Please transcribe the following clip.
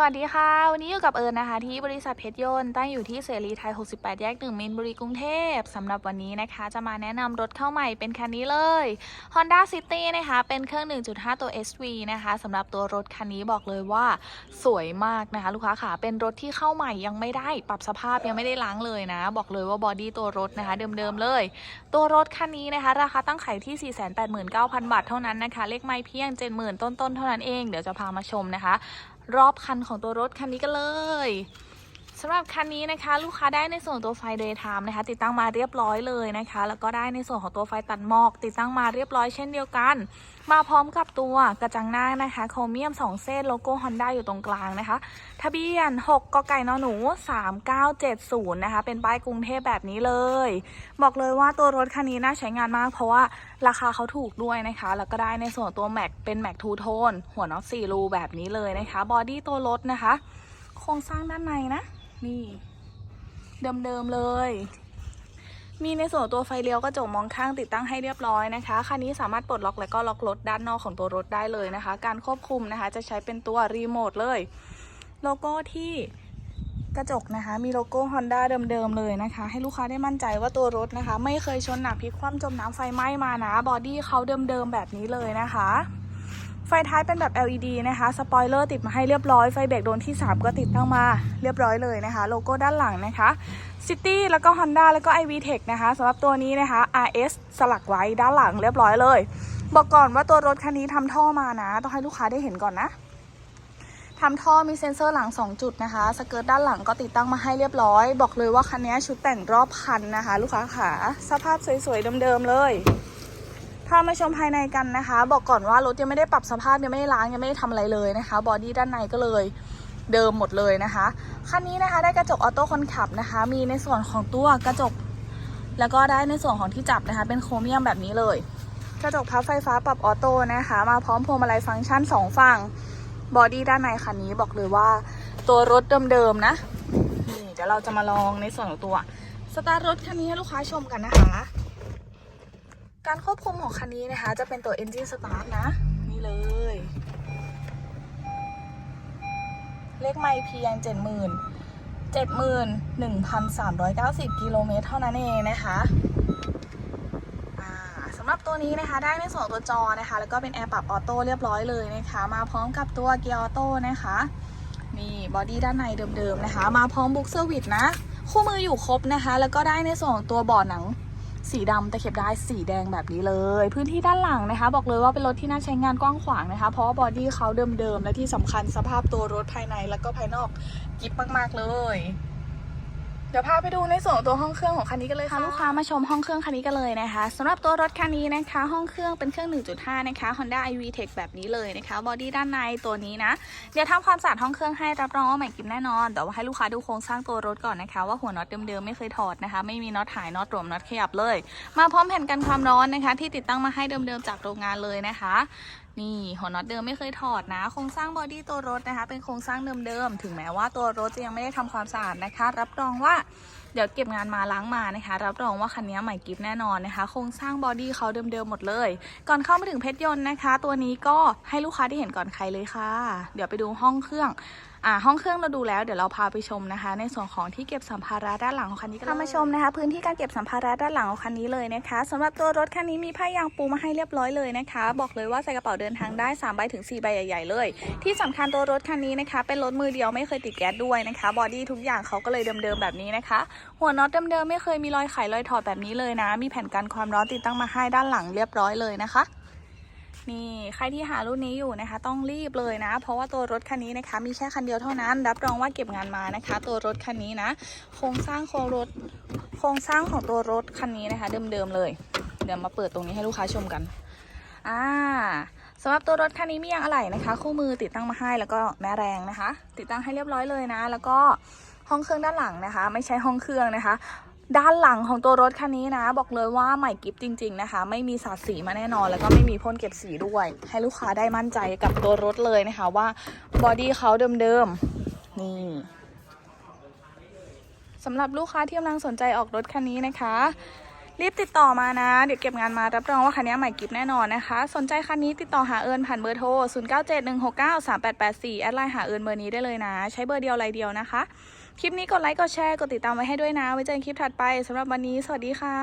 สวัสดีค่ะ วันนี้อยู่กับเอิญนะคะ ที่บริษัทเพชรยนต์ตั้งอยู่ที่เสรีไทย 68 แยก 1 มินบุรีกรุงเทพสำหรับวันนี้นะคะ จะมาแนะนำรถเข้าใหม่เป็นคันนี้เลย Honda City นะคะ เป็นเครื่อง 1.5 ตัว SV นะคะสำหรับตัวรถคันนี้บอกเลยว่าสวยมากนะคะ ลูกค้าค่ะเป็นรถที่เข้าใหม่ยังไม่ได้ปรับสภาพยังไม่ได้ล้างเลยนะ บอกเลยว่าบอดี้ตัวรถนะคะ เดิมๆเลย ตัวรถคันนี้นะคะ ราคาตั้งขายที่ 489,000 บาทเท่านั้นนะคะเลขไม่เพียง 70,000 ต้นๆเท่านั้นเองเดี๋ยวจะพามาชมนะคะ รอบคันของตัวรถคันนี้กันเลย สำหรับคันนี้นะคะ ลูกค้าได้ในส่วนตัวไฟ Daytime นะคะ ติดตั้งมาเรียบร้อยเลยนะคะ แล้วก็ได้ในส่วนของตัวไฟตัดหมอก ติดตั้งมาเรียบร้อยเช่นเดียวกัน มาพร้อมกับตัวกระจังหน้านะคะโครเมียม 2 เส้นโลโก้ Honda อยู่ตรงกลางนะคะ ทะเบียน 6กกไก่นอหนู 3970 นะคะ เป็นป้ายกรุงเทพแบบนี้เลย บอกเลยว่าตัวรถคันนี้น่าใช้งานมาก เพราะว่าราคาเขาถูกด้วยนะคะ แล้วก็ได้ในส่วนตัวแม็กเป็นแม็กทูโทนหัวน็อตสี่รูแบบนี้เลยนะคะบอดี้ตัวรถนะคะ โครงสร้างด้านในนะ นี่ เดิมๆเลย มีในส่วนตัวไฟเลี้ยวกระจกมองข้างติดตั้งให้เรียบร้อยนะคะ คันนี้สามารถปลดล็อกและก็ล็อกรถด้านนอกของตัวรถได้เลยนะคะ การควบคุมนะคะ จะใช้เป็นตัวรีโมทเลย โลโก้ที่กระจกนะคะ มีโลโก้ Honda เดิมๆเลยนะคะ ให้ลูกค้าได้มั่นใจว่าตัวรถนะคะ ไม่เคยชนหนักพลิกคว่ำจมน้ำไฟไหม้มานะ บอดี้เขาเดิมๆแบบนี้เลยนะคะ ไฟท้ายเป็นแบบ LED นะคะ สปอยเลอร์ติดมาให้เรียบร้อย ไฟเบรกโดนที่ 3 ก็ติดตั้งมาเรียบร้อยเลยนะคะ โลโก้ด้านหลังนะคะ City แล้วก็ Honda แล้วก็ iV Tech นะคะสำหรับตัวนี้นะคะ RS สลักไว้ด้านหลังเรียบร้อยเลย บอกก่อนว่าตัวรถคันนี้ทำท่อมานะ ต้องให้ลูกค้าได้เห็นก่อนนะทำท่อมีเซ็นเซอร์หลัง 2 จุดนะคะ สเกิร์ตด้านหลังก็ติดตั้งมาให้เรียบร้อย บอกเลยว่าคันนี้ชุดแต่งรอบคันนะคะ ลูกค้าขาสภาพสวยๆเดิมๆเลย พามาชมภายในกันนะคะ บอกก่อนว่ารถยังไม่ได้ปรับสภาพยังไม่ได้ล้างยังไม่ได้ทำอะไรเลยนะคะ บอดี้ด้านในก็เลยเดิมหมดเลยนะคะคันนี้นะคะได้กระจกออโต้คนขับนะคะ มีในส่วนของตัวกระจก แล้วก็ได้ในส่วนของที่จับนะคะ เป็นโครเมียมแบบนี้เลย กระจกพับไฟฟ้าปรับออโต้นะคะ มาพร้อมพวงมาลัยฟังก์ชันสองฝั่งบอดี้ด้านในคันนี้บอกเลยว่าตัวรถเดิมๆนะนี่เดี๋ยวเราจะมาลองในส่วนของตัวสตาร์ทรถคันนี้ให้ลูกค้าชมกันนะคะ การควบคุมของคันนี้นะคะ จะเป็นตัว Engine Start นะ นี่เลย เลขไม่เพียง 70,000 71,390 กิโลเมตรเท่านั้นเองนะคะสำหรับตัวนี้นะคะได้ในส่วนตัวจอนะคะ แล้วก็เป็นแอร์ปรับออโต้เรียบร้อยเลยนะคะ มาพร้อมกับตัวเกียร์ออโต้นะคะนี่บอดี้ด้านในเดิมๆนะคะ มาพร้อมบุ๊กเซอร์วิสนะ คู่มืออยู่ครบนะคะ แล้วก็ได้ในส่วนของตัวเบาะหนัง สีดำตะเข็บได้สีแดงแบบนี้เลย พื้นที่ด้านหลังนะคะ บอกเลยว่าเป็นรถที่น่าใช้งานกว้างขวางนะคะ เพราะบอดี้เขาเดิมๆและที่สำคัญสภาพตัวรถภายในแล้วก็ภายนอกกิฟมากๆเลย เดี๋ยวพาไปดูในส่วนของตัวห้องเครื่องของคันนี้กันเลยค่ะลูกค้ามาชมห้องเครื่องคันนี้กันเลยนะคะสำหรับตัวรถคันนี้นะคะ ห้องเครื่องเป็นเครื่อง 1.5 นะคะ Honda iV Tech แบบนี้เลยนะคะบอดี้ด้านในตัวนี้นะเดี๋ยวทำความสะอาดห้องเครื่องให้รับรองว่าใหม่กิมแน่นอนแต่ว่าให้ลูกค้าดูโครงสร้างตัวรถก่อนนะคะ ว่าหัวน็อตเดิมๆไม่เคยถอดนะคะ ไม่มีน็อตหายน็อตรวมน็อตขยับเลย มาพร้อมแผ่นกันความร้อนนะคะ ที่ติดตั้งมาให้เดิมๆจากโรงงานเลยนะคะ นี่หัวน็อตเดิมไม่เคยถอดนะ โครงสร้างบอดี้ตัวรถนะคะ เป็นโครงสร้างเดิมๆ ถึงแม้ว่าตัวรถจะยังไม่ได้ทำความสะอาดนะคะ รับรองว่าเดี๋ยวเก็บงานมาล้างมานะคะ รับรองว่าคันนี้ใหม่กิฟแน่นอนนะคะ โครงสร้างบอดี้เขาเดิมๆหมดเลย ก่อนเข้ามาถึงเพชรยนต์นะคะ ตัวนี้ก็ให้ลูกค้าได้เห็นก่อนใครเลยค่ะ เดี๋ยวไปดูห้องเครื่องอ่าห้องเครื่องเราดูแล้วเดี๋ยวเราพาไปชมนะคะ ในส่วนของที่เก็บสัมภาระด้านหลังของคันนี้กันเลยพามาชมนะคะ พื้นที่การเก็บสัมภาระด้านหลังของคันนี้เลยนะคะสำหรับตัวรถคันนี้มีผ้ายางปูมาให้เรียบร้อยเลยนะคะ บอกเลยว่าใส่กระเป๋าเดินทางได้3ใบถึง4ใบใหญ่ๆเลย ที่สำคัญตัวรถคันนี้นะคะ เป็นรถมือเดียวไม่เคยติดแก๊สด้วยนะคะ บอดี้ทุกอย่างเขาก็เลยเดิมๆแบบนี้นะคะ หัวน็อตเดิมๆไม่เคยมีรอยไขรอยถอดแบบนี้เลยนะ มีแผ่นกันความร้อนติดตั้งมาให้ด้านหลังเรียบร้อยเลยนะคะ นี่ใครที่หารุ่นนี้อยู่นะคะ ต้องรีบเลยนะ เพราะว่าตัวรถคันนี้นะคะ มีแค่คันเดียวเท่านั้น รับรองว่าเก็บงานมานะคะ ตัวรถคันนี้นะ โครงสร้างโครงรถ โครงสร้างของตัวรถคันนี้นะคะ เดิมๆเลย เดี๋ยวมาเปิดตรงนี้ให้ลูกค้าชมกันอ่าสำหรับตัวรถคันนี้มียางอะไหล่นะคะ คู่มือติดตั้งมาให้แล้วก็แม่แรงนะคะ ติดตั้งให้เรียบร้อยเลยนะ แล้วก็ห้องเครื่องด้านหลังนะคะ ไม่ใช่ห้องเครื่องนะคะ ด้านหลังของตัวรถคันนี้นะ บอกเลยว่าใหม่กิฟต์จริง ๆนะคะ ไม่มีสาดสีมาแน่นอน แล้วก็ไม่มีพ่นเก็บสีด้วย ให้ลูกค้าได้มั่นใจกับตัวรถเลยนะคะว่าบอดี้เขาเดิมๆนี่สำหรับลูกค้าที่กำลังสนใจออกรถคันนี้นะคะ รีบติดต่อมานะ เดี๋ยวเก็บงานมารับรองว่าคันนี้ใหม่กิฟแน่นอนนะคะ สนใจคันนี้ติดต่อหาเอิญผ่านเบอร์โทร 0971693884 แอดไลน์หาเอิญเบอร์นี้ได้เลยนะ ใช้เบอร์เดียวไลน์เดียวนะคะ คลิปนี้กดไลค์กดแชร์กดติดตามไว้ให้ด้วยนะ ไว้เจอกันคลิปถัดไปสำหรับวันนี้ สวัสดีค่ะ